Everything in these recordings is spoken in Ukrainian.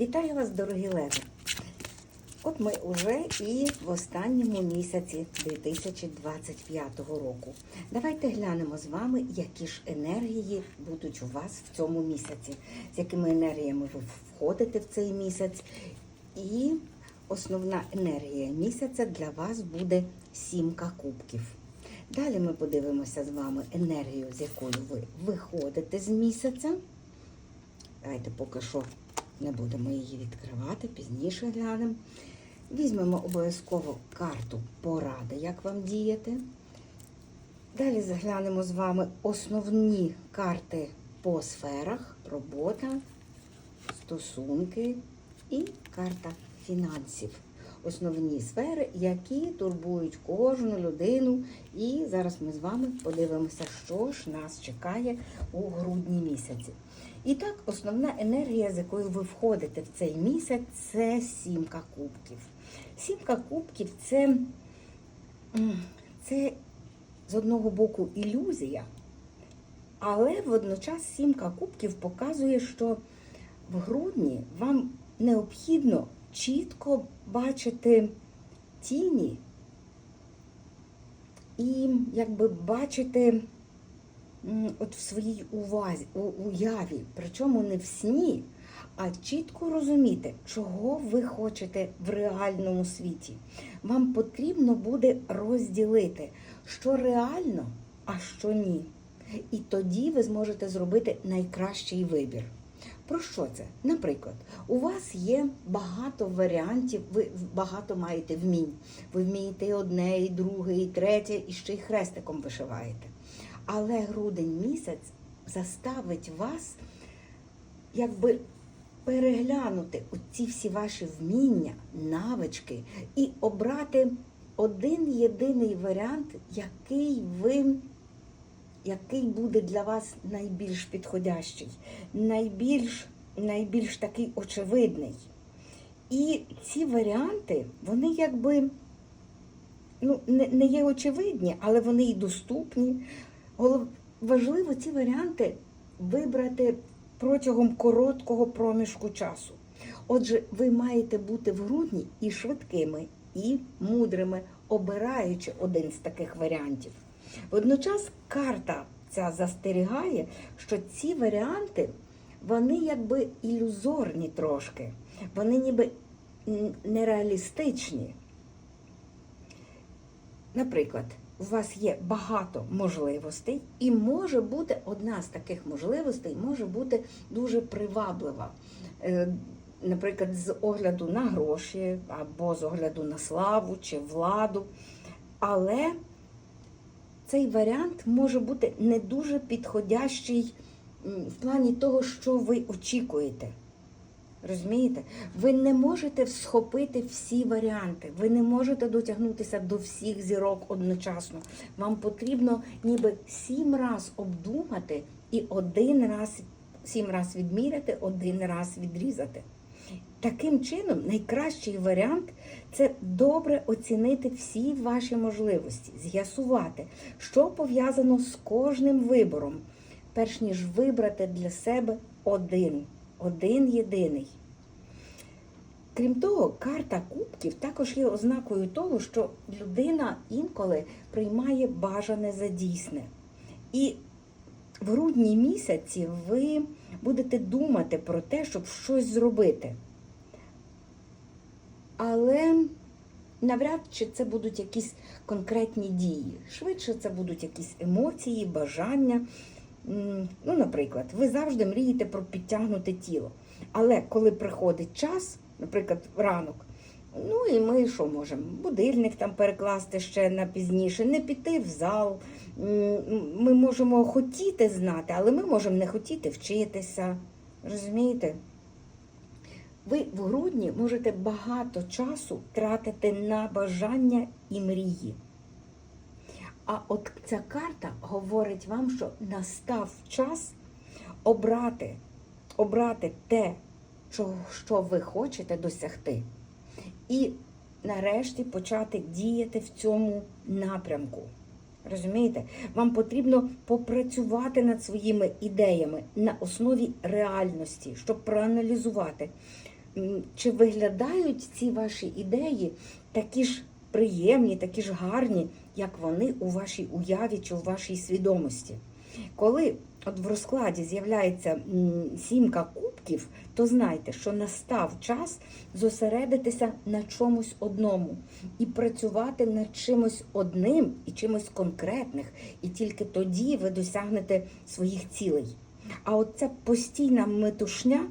Вітаю вас, дорогі леви! От ми вже і в останньому місяці 2025 року. Давайте глянемо з вами, які ж енергії будуть у вас в цьому місяці, з якими енергіями ви входите в цей місяць. І основна енергія місяця для вас буде сімка кубків. Далі ми подивимося з вами енергію, з якою ви виходите з місяця. Давайте поки що не будемо її відкривати, пізніше глянемо. Візьмемо обов'язково карту поради, як вам діяти. Далі заглянемо з вами основні карти по сферах, робота, стосунки і карта фінансів. Основні сфери, які турбують кожну людину. І зараз ми з вами подивимося, що ж нас чекає у грудні місяці. І так, основна енергія, з якою ви входите в цей місяць, це сімка кубків. Сімка кубків це, це з одного боку ілюзія, але водночас сімка кубків показує, що в грудні вам необхідно чітко бачити тіні і якби бачити от в своїй увазі, уяві, причому не в сні, а чітко розуміти, чого ви хочете в реальному світі. Вам потрібно буде розділити, що реально, а що ні. І тоді ви зможете зробити найкращий вибір. Про що це? Наприклад, у вас є багато варіантів, ви багато маєте вмінь. Ви вмієте і одне, і друге, і третє, і ще й хрестиком вишиваєте. Але грудень місяць заставить вас якби переглянути ці всі ваші вміння, навички і обрати один єдиний варіант, який ви який буде для вас найбільш підходящий, найбільш, найбільш такий очевидний. І ці варіанти, вони якби ну, не, не є очевидні, але вони і доступні. Важливо ці варіанти вибрати протягом короткого проміжку часу. Отже, ви маєте бути в грудні і швидкими, і мудрими, обираючи один з таких варіантів. Водночас карта ця застерігає, що ці варіанти, вони якби ілюзорні трошки, вони ніби нереалістичні. Наприклад, у вас є багато можливостей, і може бути одна з таких можливостей може бути дуже приваблива. Е, наприклад, з огляду на гроші, або з огляду на славу чи владу. Але цей варіант може бути не дуже підходящий в плані того, що ви очікуєте. Розумієте? Ви не можете схопити всі варіанти, ви не можете дотягнутися до всіх зірок одночасно. Вам потрібно ніби сім раз обдумати і один раз, сім раз відміряти, один раз відрізати. Таким чином, найкращий варіант це добре оцінити всі ваші можливості, з'ясувати, що пов'язано з кожним вибором, перш ніж вибрати для себе один, один єдиний. Крім того, карта кубків також є ознакою того, що людина інколи приймає бажане за дійсне. І в грудні місяці ви будете думати про те, щоб щось зробити. Але навряд чи це будуть якісь конкретні дії. Швидше це будуть якісь емоції, бажання. Ну, Наприклад, ви завжди мрієте про підтягнуте тіло. Але коли приходить час, наприклад, ранок, ну і ми що можемо? Будильник там перекласти ще на пізніше, не піти в зал. Ми можемо хотіти знати, але ми можемо не хотіти вчитися. Розумієте? Ви в грудні можете багато часу тратити на бажання і мрії. А от ця карта говорить вам, що настав час обрати, обрати те, що ви хочете досягти. І нарешті почати діяти в цьому напрямку. Розумієте? Вам потрібно попрацювати над своїми ідеями на основі реальності, щоб проаналізувати, чи виглядають ці ваші ідеї такі ж приємні, такі ж гарні, як вони у вашій уяві чи у вашій свідомості? Коли от в розкладі з'являється сімка кубків, то знайте, що настав час зосередитися на чомусь одному і працювати над чимось одним і чимось конкретних, і тільки тоді ви досягнете своїх цілей. А от ця постійна метушня,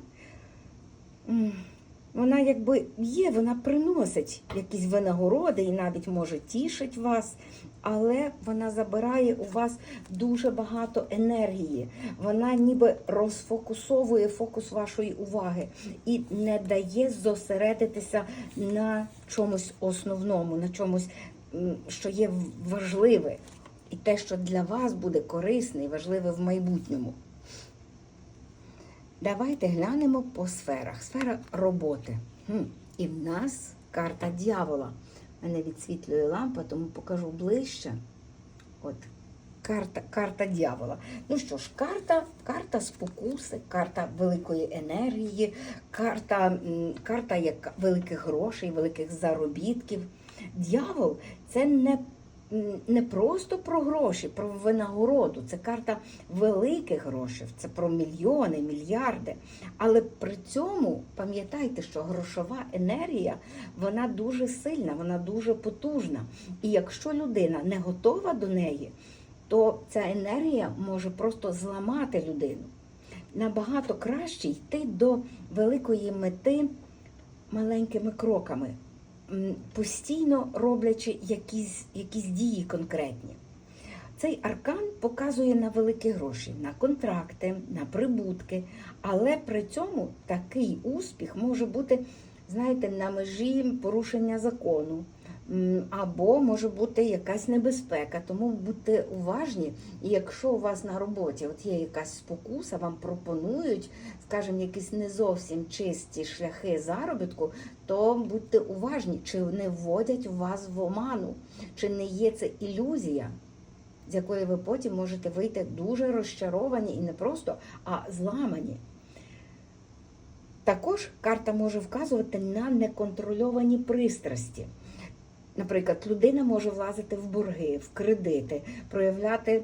вона якби є, вона приносить якісь винагороди і навіть може тішить вас, але вона забирає у вас дуже багато енергії. Вона ніби розфокусовує фокус вашої уваги і не дає зосередитися на чомусь основному, на чомусь, що є важливе, і те, що для вас буде корисне і важливе в майбутньому. Давайте глянемо по сферах. Сфера роботи. Хм. І в нас карта дьявола. Мене відсвітлює лампа, тому покажу ближче. От карта, карта дьявола. Ну що ж, карта, карта спокуси, карта великої енергії, карта, карта як великих грошей, великих заробітків. Дьявол це не не просто про гроші, про винагороду. Це карта великих грошей, це про мільйони, мільярди. Але при цьому пам'ятайте, що грошова енергія вона дуже сильна, вона дуже потужна. І якщо людина не готова до неї, то ця енергія може просто зламати людину. Набагато краще йти до великої мети маленькими кроками, постійно роблячи якісь, якісь дії конкретні. Цей аркан показує на великі гроші, на контракти, на прибутки, але при цьому такий успіх може бути, знаєте, на межі порушення закону. Або може бути якась небезпека, тому будьте уважні. І якщо у вас на роботі от є якась спокуса, вам пропонують, скажімо, якісь не зовсім чисті шляхи заробітку, то будьте уважні, чи не вводять вас в оману, чи не є це ілюзія з якої ви потім можете вийти дуже розчаровані і не просто, а зламані. Також карта може вказувати на неконтрольовані пристрасті. Наприклад, людина може влазити в борги, в кредити, проявляти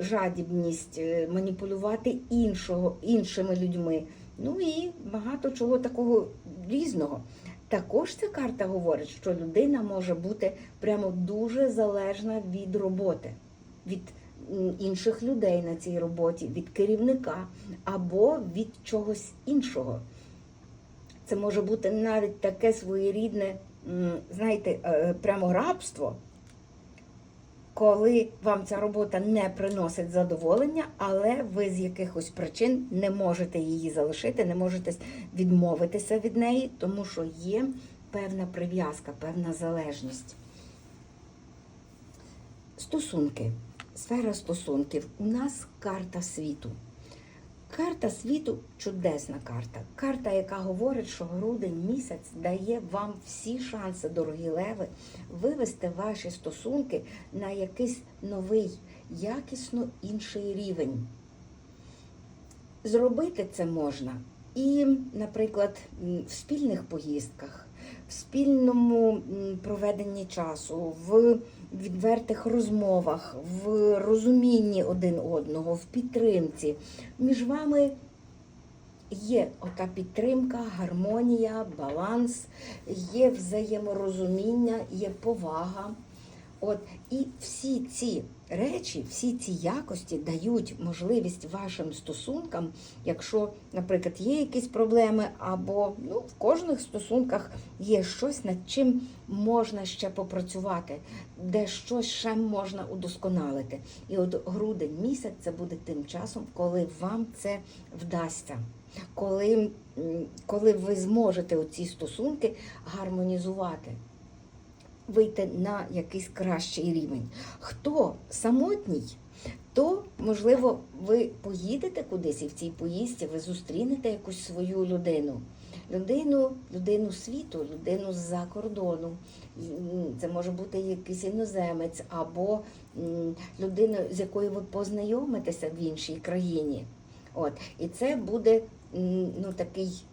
жадібність, е, маніпулювати іншого, іншими людьми. Ну і багато чого такого різного. Також ця карта говорить, що людина може бути прямо дуже залежна від роботи, від інших людей на цій роботі, від керівника або від чогось іншого. Це може бути навіть таке своєрідне, знаєте, е, прямо рабство, коли вам ця робота не приносить задоволення, але ви з якихось причин не можете її залишити, не можете відмовитися від неї, тому що є певна прив'язка, певна залежність. Стосунки. Сфера стосунків. У нас карта світу. Карта світу чудесна карта. Карта, яка говорить, що грудень місяць дає вам всі шанси, дорогі леви, вивести ваші стосунки на якийсь новий, якісно інший рівень. Зробити це можна і, наприклад, в спільних поїздках, в спільному проведенні часу, в відвертих розмовах, в розумінні один одного, в підтримці. Між вами є ота підтримка, гармонія, баланс, є взаєморозуміння, є повага. От і всі ці речі, всі ці якості дають можливість вашим стосункам, якщо, наприклад, є якісь проблеми, або ну, в кожних стосунках є щось, над чим можна ще попрацювати, де щось ще можна удосконалити. І от грудень місяць це буде тим часом, коли вам це вдасться. Коли, коли ви зможете оці стосунки гармонізувати вийти на якийсь кращий рівень. Хто самотній, то, можливо, ви поїдете кудись і в цій поїздці ви зустрінете якусь свою людину. Людину, людину світу, людину з-за кордону. Це може бути якийсь іноземець або людина, з якою ви познайомитеся в іншій країні. От. І це буде ну, такий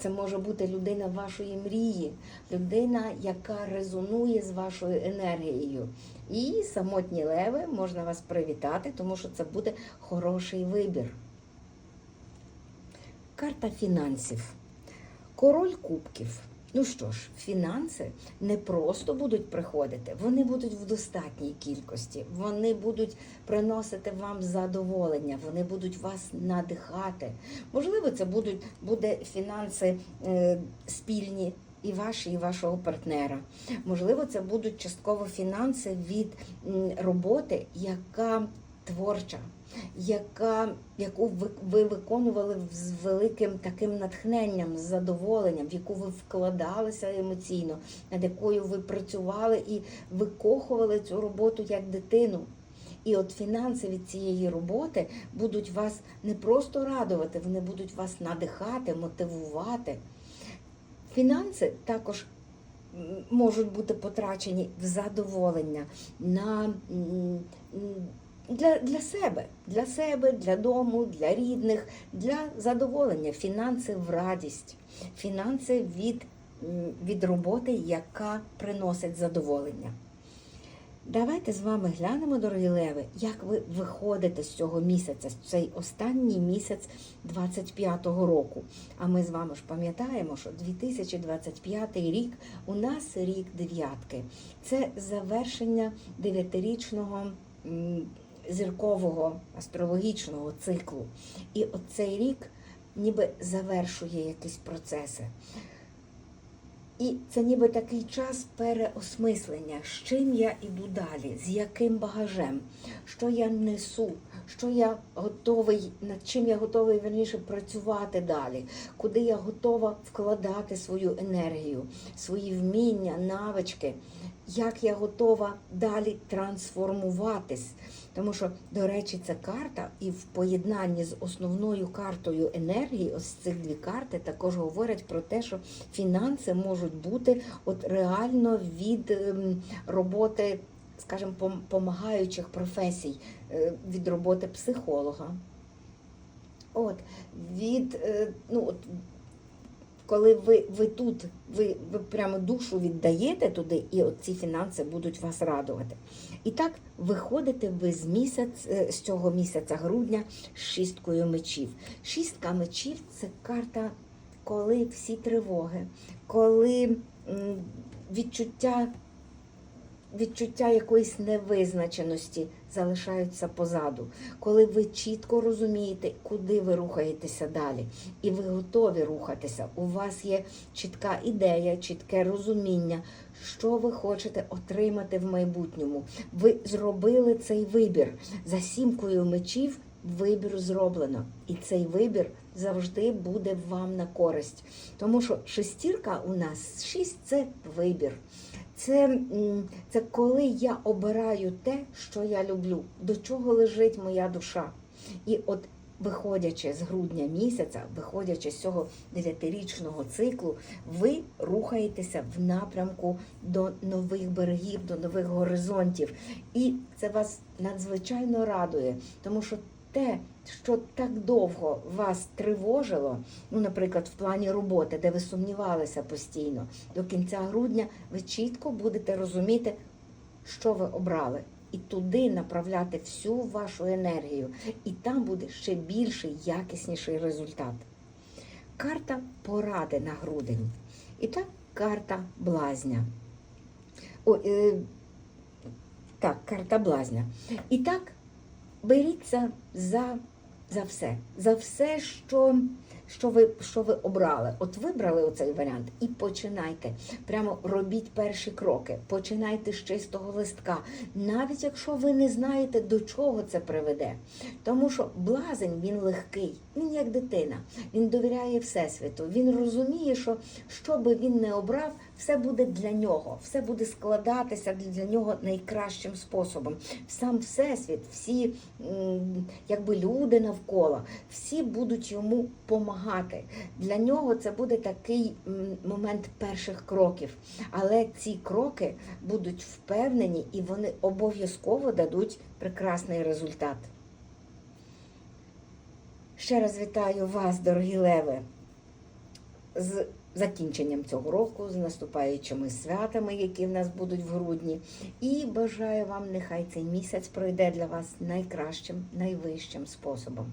Це може бути людина вашої мрії, людина, яка резонує з вашою енергією. І самотні леви можна вас привітати, тому що це буде хороший вибір. Карта фінансів. Король кубків. Ну що ж, фінанси не просто будуть приходити, вони будуть в достатній кількості, вони будуть приносити вам задоволення, вони будуть вас надихати. Можливо, це будуть буде фінанси е, спільні. І ваші, і вашого партнера. Можливо, це будуть частково фінанси від роботи, яка творча, яка, яку ви, ви виконували з великим таким натхненням, з задоволенням, в яку ви вкладалися емоційно, над якою ви працювали і викохували цю роботу як дитину. І от фінанси від цієї роботи будуть вас не просто радувати, вони будуть вас надихати, мотивувати. Фінанси також можуть бути потрачені в задоволення на для, для себе, для себе, для дому, для рідних, для задоволення. Фінанси в радість, фінанси від, від роботи, яка приносить задоволення. Давайте з вами глянемо, дорогі леви, як ви виходите з цього місяця, з цей останній місяць 25-го року. А ми з вами ж пам'ятаємо, що 2025 рік у нас рік дев'ятки. Це завершення дев'ятирічного зіркового астрологічного циклу. І оцей рік ніби завершує якісь процеси. І це ніби такий час переосмислення, з чим я іду далі, з яким багажем, що я несу, що я готовий, над чим я готовий верніше працювати далі, куди я готова вкладати свою енергію, свої вміння, навички, як я готова далі трансформуватись. Тому що, до речі, ця карта і в поєднанні з основною картою енергії, ось цих дві карти також говорять про те, що фінанси можуть бути от реально від ем, роботи, скажімо, помагаючих професій, е, від роботи психолога. От, від, е, ну, от, коли ви, ви тут, ви, ви прямо душу віддаєте туди, і от ці фінанси будуть вас радувати. І так виходите ви з місяць, е, з цього місяця грудня з шісткою мечів. Шістка мечів це карта, коли всі тривоги, коли відчуття, відчуття якоїсь невизначеності залишаються позаду, коли ви чітко розумієте, куди ви рухаєтеся далі, і ви готові рухатися. У вас є чітка ідея, чітке розуміння, що ви хочете отримати в майбутньому. Ви зробили цей вибір за сімкою мечів. Вибір зроблено, і цей вибір завжди буде вам на користь. Тому що шестірка у нас шість це вибір. Це, це коли я обираю те, що я люблю, до чого лежить моя душа. І от виходячи з грудня місяця, виходячи з цього дев'ятирічного циклу, ви рухаєтеся в напрямку до нових берегів, до нових горизонтів. І це вас надзвичайно радує, тому що те, що так довго вас тривожило, ну, наприклад, в плані роботи, де ви сумнівалися постійно, до кінця грудня ви чітко будете розуміти, що ви обрали. І туди направляти всю вашу енергію, і там буде ще більший, якісніший результат. Карта поради на грудень. І так, карта блазня. О, е, так, карта блазня. І так, беріться за, за все, за все, що, що, ви, що ви обрали. От вибрали оцей варіант і починайте. Прямо робіть перші кроки, починайте з чистого листка, навіть якщо ви не знаєте, до чого це приведе. Тому що блазень він легкий, він як дитина, він довіряє Всесвіту, він розуміє, що що би він не обрав, все буде для нього, все буде складатися для нього найкращим способом. Сам Всесвіт, всі якби люди навколо, всі будуть йому помагати. Для нього це буде такий момент перших кроків. Але ці кроки будуть впевнені і вони обов'язково дадуть прекрасний результат. Ще раз вітаю вас, дорогі леви. з закінченням цього року, з наступаючими святами, які в нас будуть в грудні. І бажаю вам, нехай цей місяць пройде для вас найкращим, найвищим способом.